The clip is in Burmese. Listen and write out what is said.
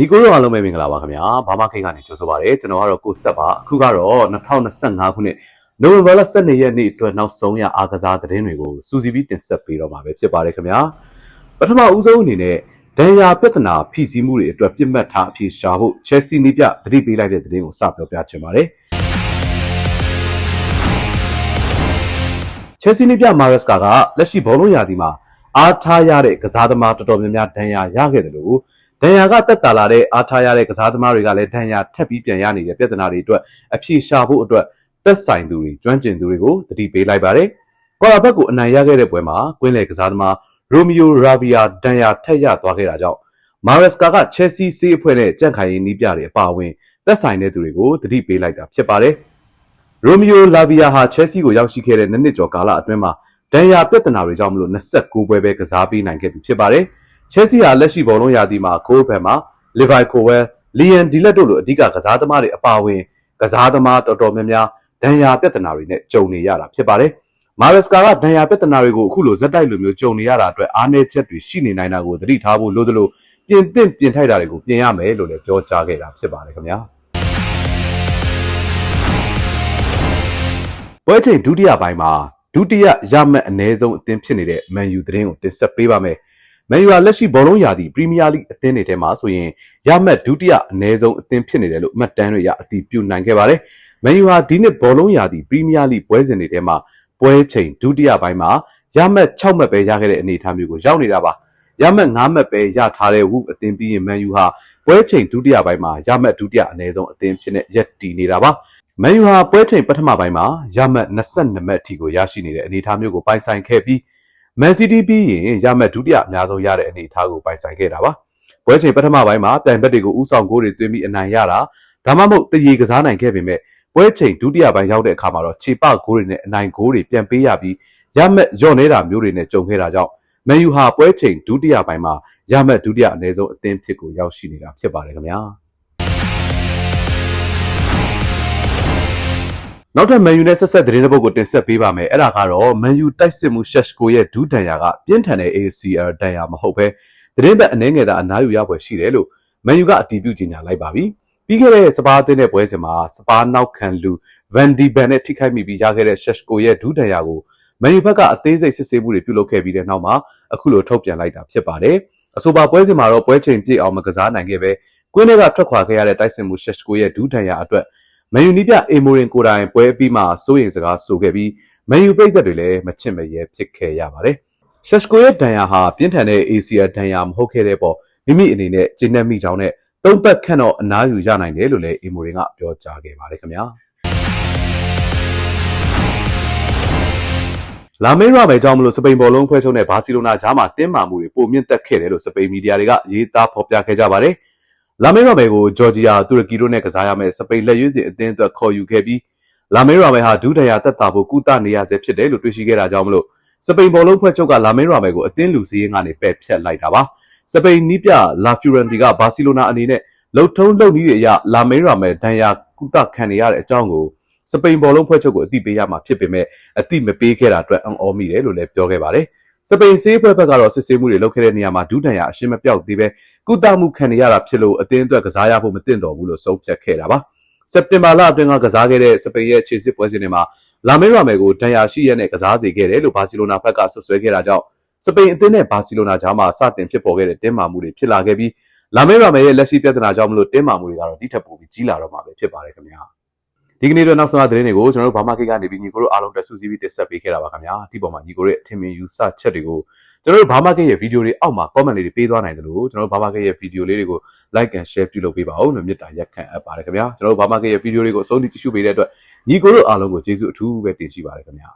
ညီကိုတို့အားလုံးပဲမင်္ဂလာပါခင်ဗျာဘာမခိတ်ကနေကြိုဆိုပါရစေကျွန်တော်ကတော့ကိုဆက်ပါအခုကတော့2025ခုနှစ်နိုဝင်ဘာလ12ရက်နေ့အတွက်နောက်ဆုံးရအားကစားသတင်းတွေကိုစူးစီးပြီးတင်ဆက်ပေးတော့မှာပဲဖြစ်ပါတယ်ခင်ဗျာပထမဦးဆုံးအနေနဲ့ဒဏ်ရာပြဿနာဖိစီးမှုတွေအတွက်ပြစ်မှတ်ထားအဖြေရှာဖို့ Chelsea နီးပြသတိပေးလိုက်တဲ့သတင်းကိုစပြောပြချင်ပါတယ် Chelsea နီးပြ Maresca ကလက်ရှိဘောလုံးရာသီမှာအားထားရတဲ့ကစားသမားတော်တော်များများဒဏ်ရာရခဲ့တယ်လို့ ဒဏ်ရာကတက်တာလာတဲ့အားထားရတဲ့ကစားသမားတွေကလည်းဒဏ်ရာထပ်ပြီးပြန်ရနေတဲ့ပြဿနာတွေအတွက်အဖြေရှာဖို့အတွက်သက်ဆိုင်သူတွေကျွမ်းကျင်သူတွေကိုတတိပေးလိုက်ပါတယ်။ကော်ရာဘက်ကိုအနိုင်ရခဲ့တဲ့ပွဲမှာကွင်းလယ်ကစားသမားရိုမီယိုရာဗီယာဒဏ်ရာထက်ရသွားခဲ့တာကြောင့်မာရက်စကာကချယ်ဆီစေးအဖွဲ့နဲ့ကြန့်ခိုင်ရေးနီးပြတွေအပါအဝင်သက်ဆိုင်တဲ့သူတွေကိုတတိပေးလိုက်တာဖြစ်ပါတယ်။ရိုမီယိုလာဗီယာဟာချယ်ဆီကိုရောက်ရှိခဲ့တဲ့နှစ်နှစ်ကျော်ကာလအတွင်းမှာဒဏ်ရာပြဿနာတွေကြောင့်မလို့29ပွဲပဲကစားပေးနိုင်ခဲ့သူဖြစ်ပါတယ်။ ချယ်ဆီဟာလက်ရှိဘောလုံးရာသီမှာဂိုးဘက်မှာလီဗိုင်ကိုဝဲလီယန်ဒီလက်တို့လိုအဓိကကစားသမားတွေအပါအဝင်ကစားသမားတော်တော်များများဒဏ်ရာပြဿနာတွေနဲ့ကြုံနေရတာဖြစ်ပါတယ်။မာရက်စကာကဒဏ်ရာပြဿနာတွေကိုအခုလိုဇက်တိုက်လိုမျိုးကြုံနေရတာအတွက်အားနည်းချက်တွေရှိနေနိုင်တာကိုသတိထားဖို့လိုသလိုပြင်သင့်ပြင်ထိုက်တာတွေကိုပြင်ရမယ်လို့လည်းပြောကြားခဲ့တာဖြစ်ပါတယ်ခင်ဗျာပွဲချိန်ဒုတိယပိုင်းမှာဒုတိယရမှတ်အနည်းဆုံးအသင်းဖြစ်နေတဲ့မန်ယူသတင်းကိုတင်ဆက်ပေးပါမယ် မန်ယူကလက်ရှိဘောလုံးရာသီပရီးမီးယားလိအသင်းတွေထဲမှာဆိုရင်ရမှတ်ဒုတိယအနည်းဆုံးအသင်းဖြစ်နေတယ်လို့မှတ်တမ်းတွေရအတည်ပြုနိုင်ခဲ့ပါတယ်မန်ယူဟာဒီနှစ်ဘောလုံးရာသီပရီးမီးယားလိပွဲစဉ်တွေထဲမှာပွဲချိန်ဒုတိယပိုင်းမှာရမှတ်6မှတ်ပဲရခဲ့တဲ့အနေအထားမျိုးကိုရောက်နေတာပါရမှတ်9မှတ်ပဲရထားတဲ့ဝုအသင်းပြီးရင်မန်ယူဟာပွဲချိန်ဒုတိယပိုင်းမှာရမှတ်ဒုတိယအနည်းဆုံးအသင်းဖြစ်နေရက်တည်နေတာပါမန်ယူဟာပွဲချိန်ပထမပိုင်းမှာရမှတ်22မှတ်အထိကိုရရှိနေတဲ့အနေအထားမျိုးကိုပိုင်ဆိုင်ခဲ့ပြီး မန်စီးတီးပြီးရင်ရမှတ်ဒုတိယအများဆုံးရတဲ့အနေအထားကိုပိုင်ဆိုင်ခဲ့တာပါပွဲချိန်ပထမပိုင်းမှာပြိုင်ဘက်တွေကိုဥဆောင်ဂိုးတွေသွင်းပြီးအနိုင်ရတာဒါမှမဟုတ်တရေကစားနိုင်ခဲ့ပေမဲ့ပွဲချိန်ဒုတိယပိုင်းရောက်တဲ့အခါမှာတော့ခြေပဂိုးတွေနဲ့အနိုင်ဂိုးတွေပြန်ပေးရပြီးရမှတ်ညော့နေတာမျိုးတွေနဲ့ကြုံခဲ့တာကြောင့်မန်ယူဟာပွဲချိန်ဒုတိယပိုင်းမှာရမှတ်ဒုတိယအနည်းဆုံးအသင်းဖြစ်ကိုရောက်ရှိနေတာဖြစ်ပါတယ်ခင်ဗျာ နောက်ထပ်မန်ယူနဲ့ဆက်ဆက်သတင်းတစ်ပုဒ်ကိုတင်ဆက်ပေးပါမယ်အဲ့ဒါကတော့မန်ယူတိုက်စစ်မှုရှက်ကိုရဲ့ဒူးဒဏ်ရာကပြင်းထန်တဲ့ ACL ဒဏ်ရာမဟုတ်ဘဲသတင်းဘက်အနှဲငယ်သာအနားယူရပွဲရှိတယ်လို့မန်ယူကအတည်ပြုကြေညာလိုက်ပါပြီပြီးခဲ့တဲ့စပါးအသင်းတဲ့ပွဲစဉ်မှာစပါးနောက်ခံလူဗန်ဒီဘန်နဲ့ထိခိုက်မိပြီးရခဲ့တဲ့ရှက်ကိုရဲ့ဒူးဒဏ်ရာကိုမန်ယူဘက်ကအသေးစိတ်စစ်ဆေးမှုတွေပြုလုပ်ခဲ့ပြီးတဲ့နောက်မှာအခုလိုထုတ်ပြန်လိုက်တာဖြစ်ပါတယ်အဆိုပါပွဲစဉ်မှာတော့ပွဲချိန်ပြည့်အောင်မကစားနိုင်ခဲ့ပဲကွင်းထဲကထွက်ခွာခဲ့ရတဲ့တိုက်စစ်မှုရှက်ကိုရဲ့ဒူးဒဏ်ရာအတွက် မန်ယူနီးပြအေမိုရင်ကိုတိုင်ပွဲပြီးမှစိုးရင်စကားဆိုခဲ့ပြီးမန်ယူပိတ်သက်တွေလည်းမချစ်မရဲဖြစ်ခဲ့ရပါတယ်ရှက်ကိုရဲ့ဒဏ်ရာဟာပြင်းထန်တဲ့ ACL ဒဏ်ရာမဟုတ်ခဲ့တဲ့ပေါ်မိမိအနေနဲ့ကျင်းနေမိကြောင်းနဲ့သုံးပတ်ခန့်တော့အနားယူရနိုင်တယ်လို့လည်းအေမိုရင်ကပြောကြားခဲ့ပါတယ်ခင်ဗျာလာမင်းရမယ်ကြောင့်မလို့စပိန်ဘောလုံးဖွဲ့ချုပ်နဲ့ဘာစီလိုနာဂျားမှာတင်းမာမှုတွေပိုမြင့်တက်ခဲ့တယ်လို့စပိန်မီဒီယာတွေကရေးသားဖော်ပြခဲ့ကြပါတယ်။ လာမင်းရမယ်ကိုဂျော်ဂျီယာတူရကီတို့နဲ့ကစားရမယ်စပိန်လက်ရွေးစင်အသင်းအတွက်ခေါ်ယူခဲ့ပြီးလာမင်းရမယ်ဟာဒူးဒရာတက်တာဖို့ကုသနေရဆဲဖြစ်တယ်လို့တွေ့ရှိခဲ့တာကြောင့်မလို့စပိန်ဘောလုံးဖွဲ့ချုပ်ကလာမင်းရမယ်ကိုအသင်းလူစည်းရင်းကနေပယ်ဖျက်လိုက်တာပါ။စပိန်နီးပြလာဖျူရန်တီကဘာစီလိုနာအနေနဲ့လှုပ်ထုံးလှုပ်နည်းတွေအရလာမင်းရမယ်ဒဏ်ရာကုသခံနေရတဲ့အကြောင်းကိုစပိန်ဘောလုံးဖွဲ့ချုပ်ကိုအသိပေးရမှာဖြစ်ပေမဲ့အသိမပေးခဲ့တာအတွက်အံ့ဩမိတယ်လို့လည်းပြောခဲ့ပါတယ်။စပိန်စေးဖွဲ့ဘက်ကတော့စစ်ဆေးမှုတွေလုပ်ခဲ့တဲ့နေရာမှာဒူးတန်ရအရှင်းမပြောက်သေးပဲ ကုသမှုခံနေရတာဖြစ်လို့အသင်းအတွက်ကစားရဖို့မသင့်တော်ဘူးလို့ဆုံးဖြတ်ခဲ့တာပါ။စက်တင်ဘာလအတွင်းကကစားခဲ့တဲ့စပိန်ရဲ့ခြေစစ်ပွဲစဉ်တွေမှာလာမေရာမယ်ကိုဒဏ်ရာရှိရတဲ့ကစားစေခဲ့တယ်လို့ဘာစီလိုနာဘက်ကဆွဆွဲခဲ့တာကြောင့်စပိန်အသင်းနဲ့ဘာစီလိုနာကြားမှာစတင်ဖြစ်ပေါ်ခဲ့တဲ့တင်းမာမှုတွေဖြစ်လာခဲ့ပြီးလာမေရာမယ်ရဲ့လက်ရှိပြဿနာကြောင့်မလို့တင်းမာမှုတွေကတော့ဒီထက်ပိုပြီးကြီးလာတော့မှာပဲဖြစ်ပါတယ်ခင်ဗျာ။ ဒီကနေ့တော့နောက်ဆုံးသတင်းတွေကိုကျွန်တော်တို့ဘာမှကိတ်ကနေပြီးညီကိုတို့အားလုံးတက်ဆူစီပြီးတက်ဆက်ပေးခဲ့တာပါခင်ဗျာဒီပေါ်မှာညီကိုတို့ရဲ့အထင်မြင်ယူဆချက်တွေကိုကျွန်တော်တို့ဘာမှကိတ်ရဲ့ဗီဒီယိုတွေအောက်မှာ comment လေးတွေပေးသွားနိုင်တယ်လို့ကျွန်တော်တို့ဘာမှကိတ်ရဲ့ဗီဒီယိုလေးတွေကို like and share ပြုလုပ်ပေးပါဦးလို့မေတ္တာရက်ခံအပ်ပါတယ်ခင်ဗျာကျွန်တော်တို့ဘာမှကိတ်ရဲ့ဗီဒီယိုတွေကိုအဆုံးထိကြည့်ရှုပေးတဲ့အတွက်ညီကိုတို့အားလုံးကိုကျေးဇူးအထူးပဲတင်ရှိပါတယ်ခင်ဗျာ